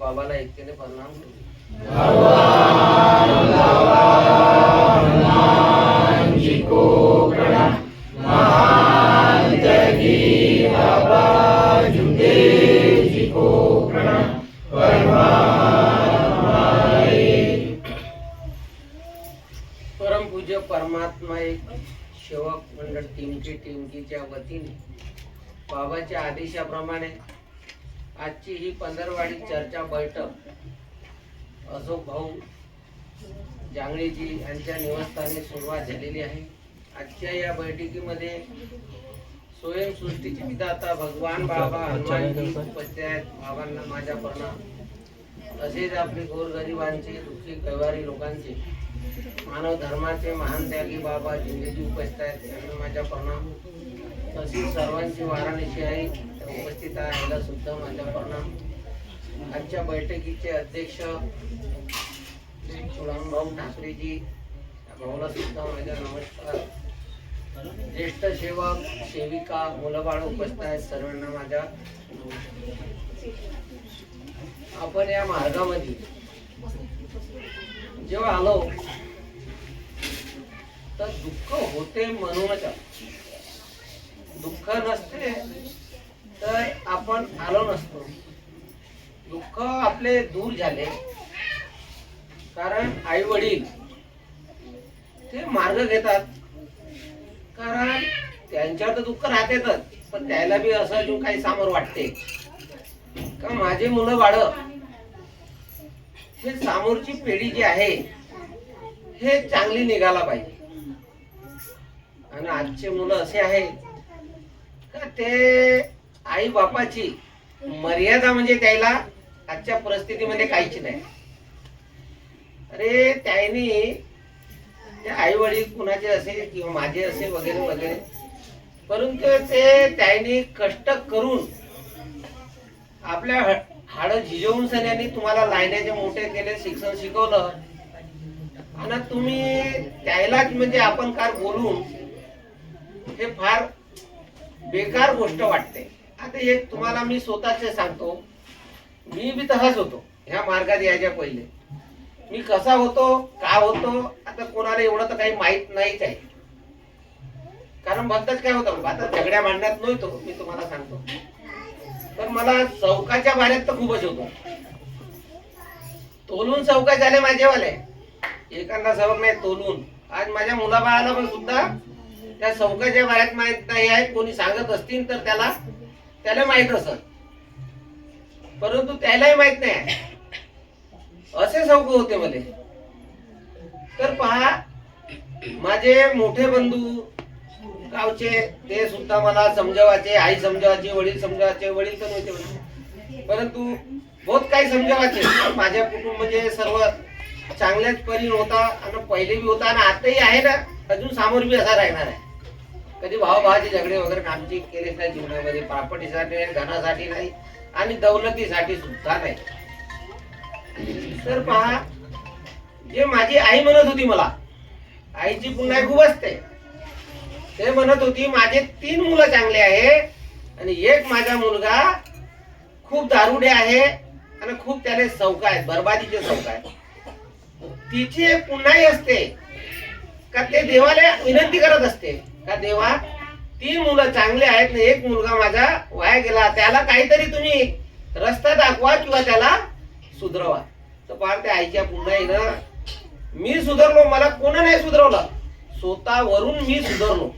बाबाला एकतेने प्रणाम करू. परमपूज्य परमात्मा एक सेवक मंडळ टिमकी टिमकीच्या वतीने बाबाच्या आदेशाप्रमाणे आजची ही पंधरवाडी चर्चा बैठक अशोक भाऊ जांगळेजी यांच्या निवासस्थानी सुरुवात झालेली आहे. आजच्या या बैठकीमध्ये स्वयंसृष्टीचे विधाता भगवान बाबा हनुमानजी उपस्थित आहेत बाबांना माझ्या प्रणाम तसेच आपले गोरगरिबांचे दुःखी कैवारी लोकांचे मानव धर्माचे महान त्यागी बाबा जिंदगी उपस्थित आहेत त्यांना माझ्या प्रणाम तसेच सर्वांची वाराणसी आहे उपस्थित आहे. सुद्धा माझा प्रणाम. आजच्या बैठकीचे अध्यक्ष श्री भाऊ ठाकरेजी भाऊला सुद्धा माझा नमस्कार. ज्येष्ठ सेवक सेविका मुलंबाळ उपस्थित आहेत सर्वांना माझ्या. आपण या मार्गामध्ये जेव्हा आलो तर दुःख होते म्हणूनच. आलो. दुःख नसते तर आपण आलो नसतो. दुःख आपले दूर झाले. कारण आई वडील ते मार्ग घेतात. कारण त्यांच्यावर तर दुःख राहतेच पण त्याला बी असं अजून काही समोर वाटते. का माझे मुलं बाळ हे समोरची पिढी जी आहे हे चांगली निघाला पाहिजे. आणि आजचे मुलं असे आहेत का ते आई बापाची मर्यादा म्हणजे त्याला आजच्या परिस्थितीमध्ये काहीच नाही. अरे त्याने आई वडील कुणाचे असे किंवा माझे असे वगैरे वगैरे परंतु ते त्याने कष्ट करून आपल्या हाड झिजवून सन्याने तुम्हाला लायण्याचे मोठे केले शिक्षण शिकवलं. आणि तुम्ही त्यालाच म्हणजे आपण कार बोलून हे फार बेकार गोष्ट वाटते. आता एक तुम्हाला मी स्वतःचे सांगतो. मी बी तसाच होतो. ह्या मार्गात यायच्या पहिले. मी कसा होतो का होतो आता कोणाला एवढं तर काही माहीत नाहीच आहे. कारण भलतच काय होतं आता झगड्या मांडण्यात नव्हतो. मी तुम्हाला सांगतो. तर मला चौकाच्या बाहेर तर खूपच होतो. तोलून चौका झाले माझेवाले एखादा सबक नाही तोलून. आज माझ्या मुलाबाळाला पण सुद्धा त्या चौकाच्या बाहेर माहीत नाही आहे. कोणी सांगत असतील तर त्याला त्याला माहीत असत परंतु त्यालाही माहीत नाही असे चौक होते मध्ये तर पहा माझे मोठे बंधू गावचे ते सुद्धा मला समजावायचे आई समजावायचे वडील समजवायचे वडील तर होते परंतु बहुत काही समजावायचे. माझ्या कुटुंब म्हणजे सर्व चांगल्याच परी होता आणि पहिले बी होता आणि आताही आहे ना. अजून समोर बी असा राहणार आहे. कधी भावाभावाचे झगडे वगैरे आमची केलेच नाही जीवनामध्ये प्रॉपर्टीसाठी नाही धनासाठी नाही आणि दौलतीसाठी सुद्धा नाही. तर पहा जे माझी आई म्हणत होती मला आईची पुन्हा खूप असते ते. म्हणत होती माझे तीन मुलं चांगले आहे आणि एक माझा मुलगा खूप दारुडे आहे आणि खूप त्याने सौका आहेत बरबादीचे सौका आहेत तिची एक पुन्हाही असते का ते देवाला विनंती करत असते. का देवा? तीन मुलं चांगले आहेत ना एक मुलगा माझा वाया गेला त्याला काहीतरी तुम्ही रस्ता दाखवा किंवा त्याला सुधरवा. तर पार त्या आईच्या पुन्हा ना मी सुधारलो मला कोण नाही सुधरवलं. स्वतःवरून मी सुधारलो.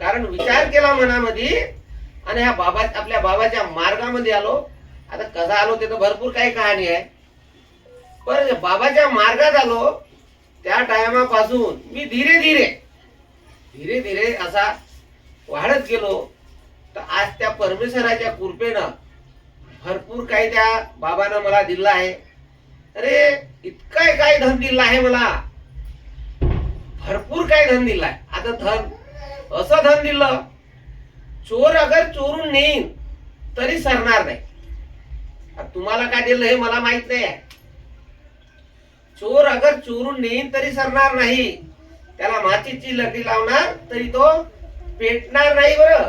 कारण विचार केला मनामध्ये आणि ह्या बाबा आपल्या बाबाच्या मार्गामध्ये आलो. आता कसा आलो ते तर भरपूर काही कहाणी आहे. पण बाबाच्या मार्गात आलो त्या टायमापासून मी धीरे धीरे धीरे धीरे असा वाढत गेलो तर आज त्या परमेश्वराच्या कृपेनं भरपूर काही त्या बाबानं मला दिलं आहे. अरे इतकाय काय धन दिलं आहे मला. भरपूर काय धन दिलं आहे. आता धन असं धन दिलं चोर अगर चोरून नेईन तरी सरणार नाही. तुम्हाला काय दिलं हे मला माहीत नाही आहे. चोर अगर चोरून नेईन तरी सरणार नाही. त्याला मातीची लकी लावणार तरी तो पेटणार नाही बर.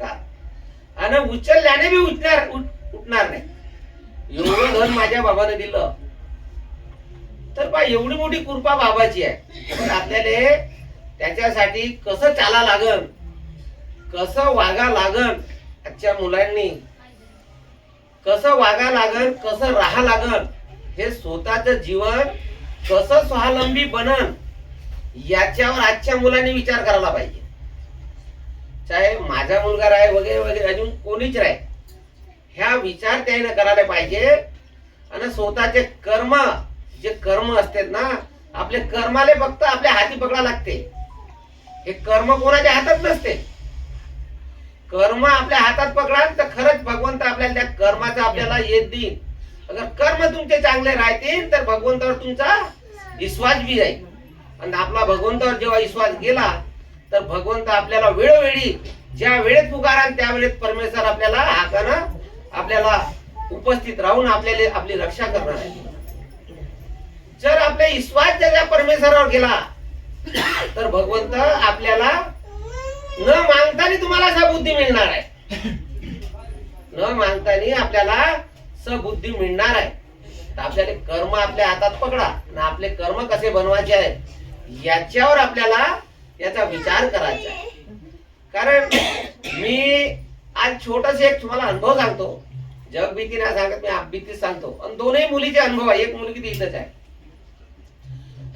का? आणि उचलल्याने बी उठणार उठ- उठणार नाही. एवढं धन माझ्या बाबाने दिलं. तर पा एवढी मोठी कृपा बाबाची आहे. पण आपल्याला त्याच्यासाठी कसं चाला लागन? कसं वागा लागन आजच्या मुलांनी? कसं वागा लागन कसं राहा लागन? हे स्वतःच जीवन कसं स्वावलंबी बनन? याच्यावर आजच्या मुलांनी विचार करायला पाहिजे. चाहे माझा मुलगा राय वगैरे वगैरे अजून कोणीच राय. ह्या विचार त्याने करायला पाहिजे. आणि स्वतःचे कर्म जे कर्म असतात ना आपले कर्माले फक्त आपल्या हाती पकडा लागते. हे कर्म कोणाच्या हातात नसते. कर्म आपल्या हातात पकडाल तर खरंच भगवंत आपल्याला त्या कर्माचा आपल्याला येत देईल. अगर कर्म तुमचे चांगले राहतील तर भगवंतावर तुमचा विश्वास बी राहील आणि आपला भगवंतावर जेव्हा विश्वास गेला तर भगवंत आपल्याला वेळोवेळी ज्या वेळेत पुकारा त्या वेळेत परमेश्वर आपल्याला हातानं आपल्याला उपस्थित राहून आपल्याला आपली रक्षा करणार आहे. जर आपला विश्वास जर परमेश्वरावर गेला तर भगवंत आपल्याला न मानतानी तुम्हाला सबुद्धी मिळणार आहे. न मानतानी आपल्याला सबुद्धी मिळणार आहे. तर आपल्याला कर्म आपल्या हातात पकडा आणि आपले कर्म कसे बनवायचे आहेत याच्यावर आपल्याला याचा विचार करायचा आहे. कारण मी आज छोटस एक तुम्हाला अनुभव सांगतो. जगभीती नाही सांगत मी आपभीतीच सांगतो. आणि दोनही मुलीचे अनुभव आहे. एक मुलगी ती इथंच आहे.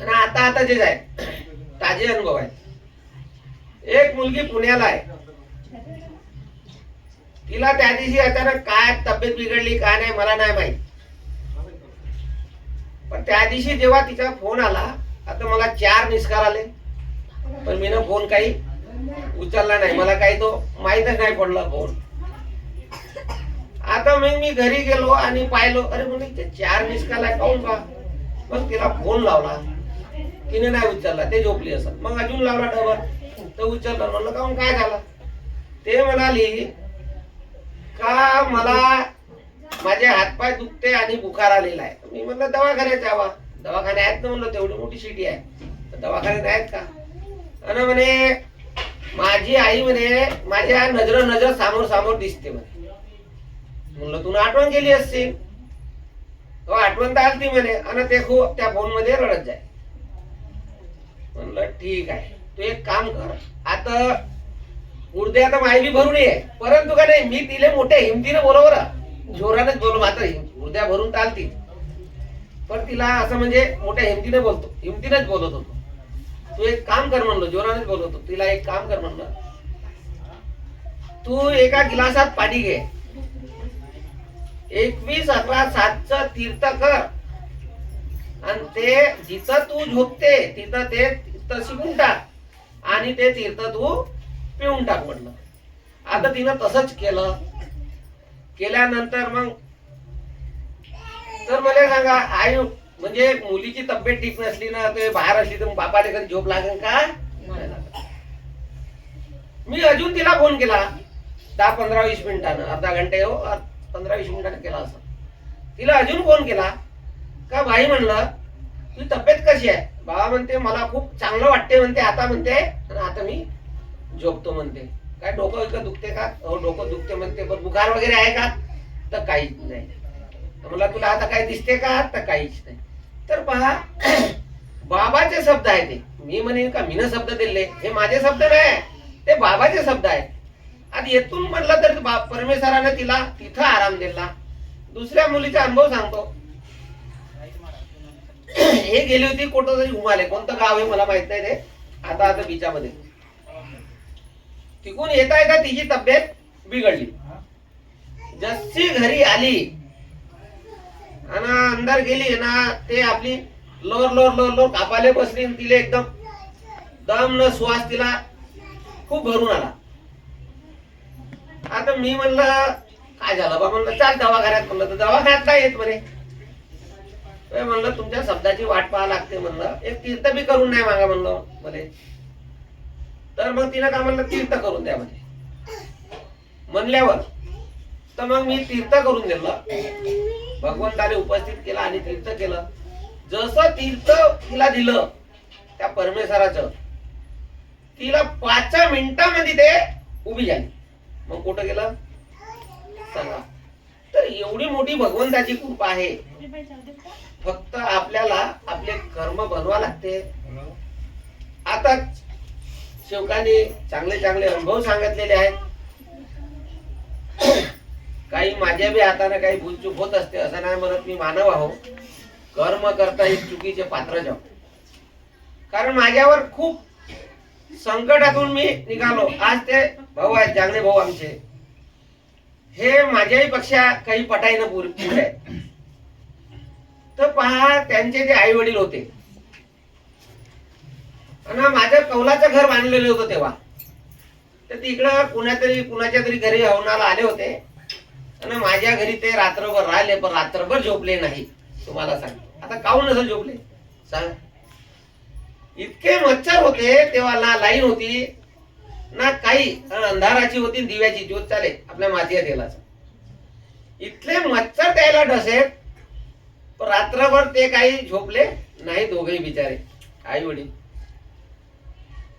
आणि आता आता जे आहे ताजे अनुभव आहेत. एक मुलगी पुण्याला आहे. तिला त्या दिवशी अचानक काय तब्येत बिघडली काय नाही मला नाही माहीत. पण त्या दिवशी जेव्हा तिचा फोन आला आता मला चार निस्कार आले. पण मी ना फोन काही उचलला नाही. मला काही तो माहीतच नाही पडला फोन आता मग मी घरी गेलो आणि पाहिलो. अरे म्हणे ते चार निस्काल आहे काऊन का मग तिला फोन लावला. तिने नाही उचलला. ते झोपली असत. मग अजून लावला डबर तर उचललं. म्हणलं काऊन काय झालं? ते म्हणाली का मला माझे हातपाय दुखते आणि बुखार आलेला आहे? मी म्हणलं दवाखान्यात जावा. दवाखाने आहेत ना म्हणलं तेवढी मोठी सिटी आहे. तर दवाखान्यात आहेत का? आणि म्हणे माझी आई म्हणे माझ्या नजर नजर सामोर समोर दिसते म्हणे. म्हणलं तुला आठवण केली असती तो आठवण तर आलती म्हणे आणि ते खूप त्या फोनमध्ये रडत जाय म्हणलं ठीक आहे. तू एक काम कर. आता उर्दे आता माहिती भरून ये. परंतु का नाही मी तिले मोठ्या हिमतीने बरोबर बरं जोरानेच बोलू मात्र उर्द्या भरून चालतील पण तिला असं म्हणजे मोठ्या हिमतीने बोलतो. हिमतीनेच बोलत होतो. तू एक काम कर म्हणलं जोरानेच बोलत होतो. तिला एक काम कर म्हणलं. तू एका गिलासात पाणी घे. एकवीस अकरा सातचं तीर्थ कर. आणि ते जिथं तू झोपते तिथं ते तीर्थ शिकून टाक. आणि ते तीर्थ तू पिऊन टाक म्हणलं. आता तिनं तसंच केलं. केल्यानंतर मग तर मला सांगा आई म्हणजे मुलीची तब्येत ठीक नसली ना ते बाहेर असली तर बापाने कधी झोप लागेल का? नाही मी अजून तिला फोन केला दहा पंधरा वीस मिनिटानं अर्धा घंटे हो पंधरा वीस मिनिटानं केला असं. तिला अजून फोन केला का भाई म्हणलं तुझी तब्येत कशी आहे? बाबा म्हणते मला खूप चांगलं वाटते म्हणते आता म्हणते आणि आता मी झोपतो म्हणते. काय डोकं विकत दुखते का? हो डोकं दुखते म्हणते पण बुखार वगैरे आहे का? तर काहीच नाही. तर तुला आता काही दिसते का? तर काहीच नाही तर पहा बाबाचे शब्द आहे ते. मी म्हणेन का मीन शब्द दिले. हे माझे शब्द नाही. ते बाबाचे शब्द आहेत आता येथून म्हटलं तर बा- परमेश्वराने तिला तिथं आराम दिला. दुसऱ्या मुलीचा अनुभव सांगतो. हे गेली होती कुठं तरी घुमाले कोणतं गाव आहे मला माहीत नाही ते. आता आता बीचामध्ये. तिकून येता येता तिची तब्येत बिघडली. जशी घरी आली आणि अंदर गेली ना ते आपली लोर लोर लोर लोर कापाले बसली तिले तिला एकदम दम न श्वास तिला खूप भरून आला. आता मी म्हणलं काय झालं बा? म्हणलं चाल दवाखान्यात. म्हणलं तर दवाखान्यात काय येत म्हणे. म्हणलं तुमच्या शब्दाची वाट पाहा लागते. म्हणलं एक तीर्थ बी करून नाही मागा. म्हणलं मध्ये तर मग तिला काय म्हणलं तीर्थ करून द्या म्हणे. म्हणल्यावर तर मग मी तीर्थ करून दिलं. भगवंताने उपस्थित केला आणि तीर्थ केलं. जसं तीर्थ तिला दिलं त्या परमेश्वराचं तिला पाच मिनिटामध्ये ते उभी झाली. मग कुठं गेलं? सांगा तर एवढी मोठी भगवंताची कृपा आहे. फक्त आपल्याला आपले कर्म बनवा लागते. आता शेवकाने चांगले चांगले अनुभव सांगितलेले आहेत. काही माझ्या बी हाताने काही भूलचूक होत असते असं नाही म्हणत मी मानव आहो. कर्म करता एक चुकीचे पात्र जाऊ. कारण माझ्यावर खूप संकटातून मी निघालो. आज ते भाऊ आहेत चांगले भाऊ आमचे. हे माझ्याही पेक्षा काही पटाईनं पुढे आहेत. तर पहा त्यांचे जे आई वडील होते. आणि माझ्या कौलाचं घर बांधलेलं होतं तेव्हा. तर तिकडं कुणातरी कुणाच्या तरी घरी हवनाला आले होते. आणि माझ्या घरी ते रात्रभर राहिले पण रात्रभर झोपले नाही तुम्हाला सांग आता काहून नसेल झोपले? सांग. इतके मच्छर होते तेव्हा ना लाईन होती ना काही अंधाराची होती दिव्याची. ज्योत चाले आपल्या मातीया तेलाचा. इथले मच्छर त्याला ढसेत पण रात्रभर ते काही झोपले नाही दोघेही बिचारे. आई वडील.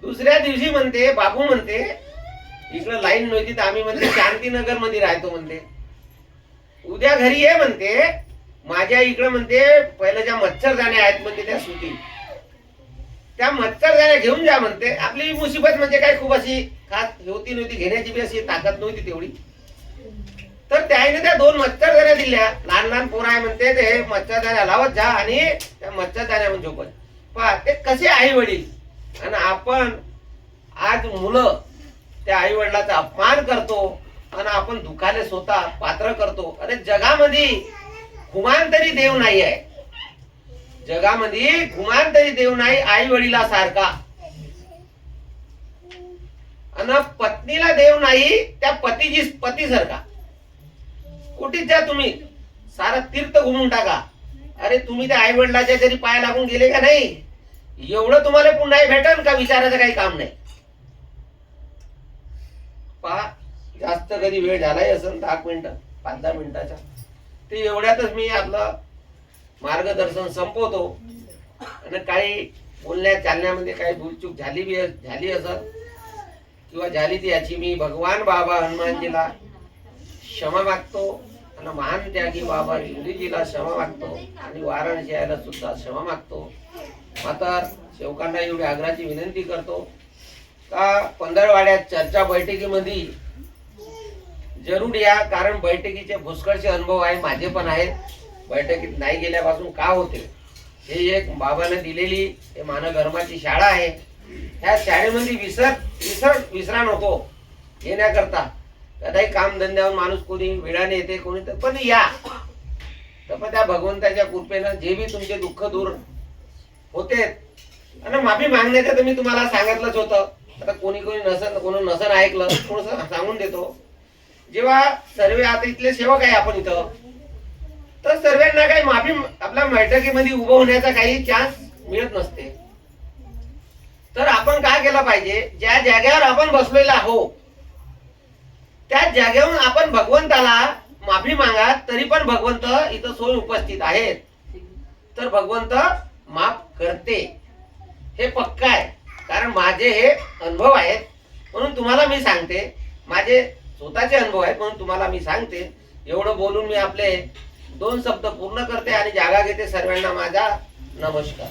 दुसऱ्या दिवशी म्हणते बाबू म्हणते इकडं लाईन नव्हती तर आम्ही म्हणते शांतीनगरमध्ये राहतो म्हणते. उद्या घरी ये म्हणते माझ्या इकडं म्हणते पहिलं ज्या मच्छरदाण्या आहेत म्हणते त्या सुटी त्या मच्छरदाण्या घेऊन जा म्हणते. आपली मुसीबत म्हणजे काय? खूप अशी खास होती नव्हती घेण्याची बी अशी ताकद नव्हती तेवढी. तर त्याने त्या दोन मच्छरदाण्या दिल्या. लहान लहान पोरं आहे म्हणते ते मच्छरदाण्या लावत जा आणि त्या मच्छरदाण्या म्हणजे झोपत. पहा ते कसे आई वडील? आणि आपण आज मुलं त्या आई वडिलाचा अपमान करतो. आणि आपण दुखाने स्वतः पात्र करतो. अरे जगामध्ये घुमान तरी देव नाही आहे. जगामध्ये घुमान तरी देव नाही आई वडिला सारखा. अन पत्नीला देव नाही त्या पतीची पती सारखा. कुठेच जा तुम्ही? सारं तीर्थ घुमून टाका. अरे तुम्ही त्या आई वडिलाच्या जरी पाय लागून गेले का नाही? एवढं तुम्हाला पुन्हा भेटन का? विचारायचं काही काम नाही. पहा जास्त कधी वेळ झालाही असेल दहा मिनिटं पाच दहा मिनिटाच्या. ते एवढ्यातच मी आपलं मार्गदर्शन संपवतो. आणि काही बोलण्या चालण्यामध्ये काही भूलचूक झाली बी झाली असत किंवा झाली ती याची मी भगवान बाबा हनुमानजीला क्षमा मागतो आणि महान त्यागी बाबा शिवजीला क्षमा मागतो आणि वाराणसी यायला सुद्धा क्षमा मागतो. मात्र सेवकांना एवढी आग्रहाची विनंती करतो. का पंधरवाड्यात चर्चा बैठकीमध्ये जरूर या कारण बैठकीचे पुष्कळचे अनुभव आहे माझे पण आहेत. बैठकीत नाही गेल्यापासून का होते? हे एक बाबाने दिलेली हे मानधर्माची शाळा आहे. ह्या शाळेमध्ये विसर विसर विसरा नको. येण्याकरता कदाही काम धंद्यावर माणूस कोणी वेळाने येते कोणी तर पण या. तर पण त्या भगवंताच्या कृपेनं जे बी तुमचे दुःख दूर होते आणि माफी मागण्याचं तर मी तुम्हाला सांगितलंच होतं. आता कोणी कोणी नसन कोणी नसन ऐकलं थोडस सांगून देतो. जेव्हा सर्वे आता इथले सेवक आहे आपण इथं तर सर्वांना काही माफी आपल्या बैठकीमध्ये उभं होण्याचा काही चान्स मिळत नसते. तर आपण काय केलं पाहिजे? ज्या जागेवर आपण बसलेला हो त्या जागेवरून आपण भगवंताला माफी मागा तरी पण भगवंत इथं सोय उपस्थित आहेत. तर भगवंत माफ करते. हे पक्का आहे. कारण माझे हे अनुभव आहेत. म्हणून तुम्हाला मी सांगते माझे स्वतःचे अनुभव आहेत म्हणून तुम्हाला मी सांगते. एवढं बोलून मी आपले दोन शब्द पूर्ण करते आणि जागा घेते सर्वांना माझा. नमस्कार.